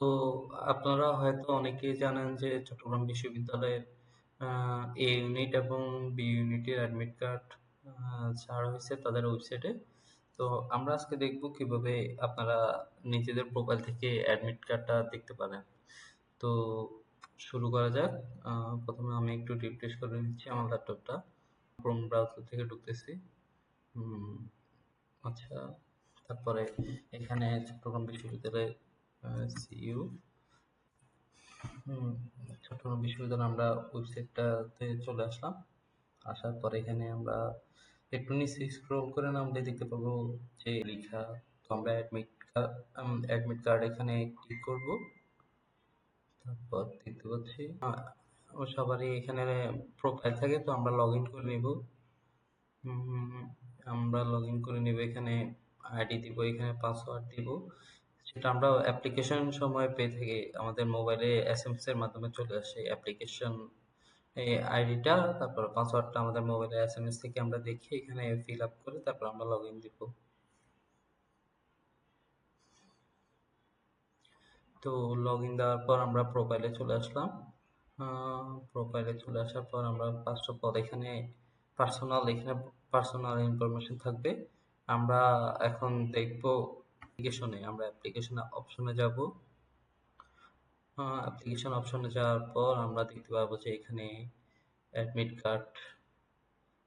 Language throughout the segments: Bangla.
তো আপনারা হয়তো অনেকেই জানেন যে চট্টগ্রাম বিশ্ববিদ্যালয়ের এ ইউনিট এবং বি ইউনিটের অ্যাডমিট কার্ড ছাড়া হয়েছে তাদের ওয়েবসাইটে তো আমরা আজকে দেখব কীভাবে আপনারা নিজেদের প্রোফাইল থেকে অ্যাডমিট কার্ডটা দেখতে পারেন। তো শুরু করা যাক। প্রথমে আমি একটু রিফ্রেশ করে নিচ্ছি আমার ল্যাপটপটা ক্রোম ব্রাউজার থেকে ঢুকতেছি। আচ্ছা তারপরে এখানে চট্টগ্রাম বিশ্ববিদ্যালয়ের সিইউ চট্টগ্রাম বিশ্ববিদ্যালয় আমরা ওয়েবসাইটটাতে চলে আসলাম। আসার পরে এখানে আমরা একটু নিচে স্ক্রল করে নামলে দেখতে পাবো যে লেখা, তো আমরা অ্যাডমিট অ্যাডমিট কার্ড এখানে ক্লিক করব। তারপর দেখতে পাচ্ছি সবারই এখানে প্রোফাইল থাকে, তো আমরা লগ ইন করে নিব। আমরা লগ ইন করে নিব এখানে আইডি দিব, এখানে পাসওয়ার্ড দিব। সেটা আমরা অ্যাপ্লিকেশন সময় পেয়ে থাকি, আমাদের মোবাইলে এস এম এর মাধ্যমে চলে আসে অ্যাপ্লিকেশন আইডিটা তারপর পাসওয়ার্ডটা আমাদের মোবাইলে এস এম এস থেকে আমরা দেখি এখানে ফিল আপ করে তারপর আমরা লগ ইন দিব। তো লগ ইন দেওয়ার পর আমরা প্রোফাইলে চলে আসলাম। প্রোফাইলে চলে আসার পর আমরা অফ অল এখানে পার্সোনাল এখানে পার্সোনাল ইনফরমেশন থাকবে। আমরা এখন দেখব অ্যাপ্লিকেশনে আমরা অ্যাপ্লিকেশন অপশনে যাব। অ্যাপ্লিকেশন অপশনে যাওয়ার পর আমরা দেখতে পাবো যে এখানে অ্যাডমিট কার্ড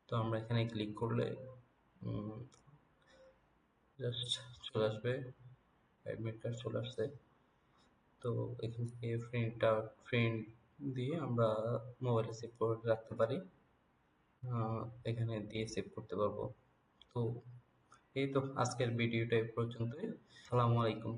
তো আমরা এখানে ক্লিক করলে জাস্ট চলে আসবে অ্যাডমিট কার্ড চলে আসছে। তো এখান থেকে আউট প্রিন্ট দিয়ে আমরা মোবাইলে সেভ করে রাখতে পারি। এখানে দিয়ে সেভ করতে পারব। তো এই তো আজকের ভিডিওটা পর্যন্তই। সালামু আলাইকুম।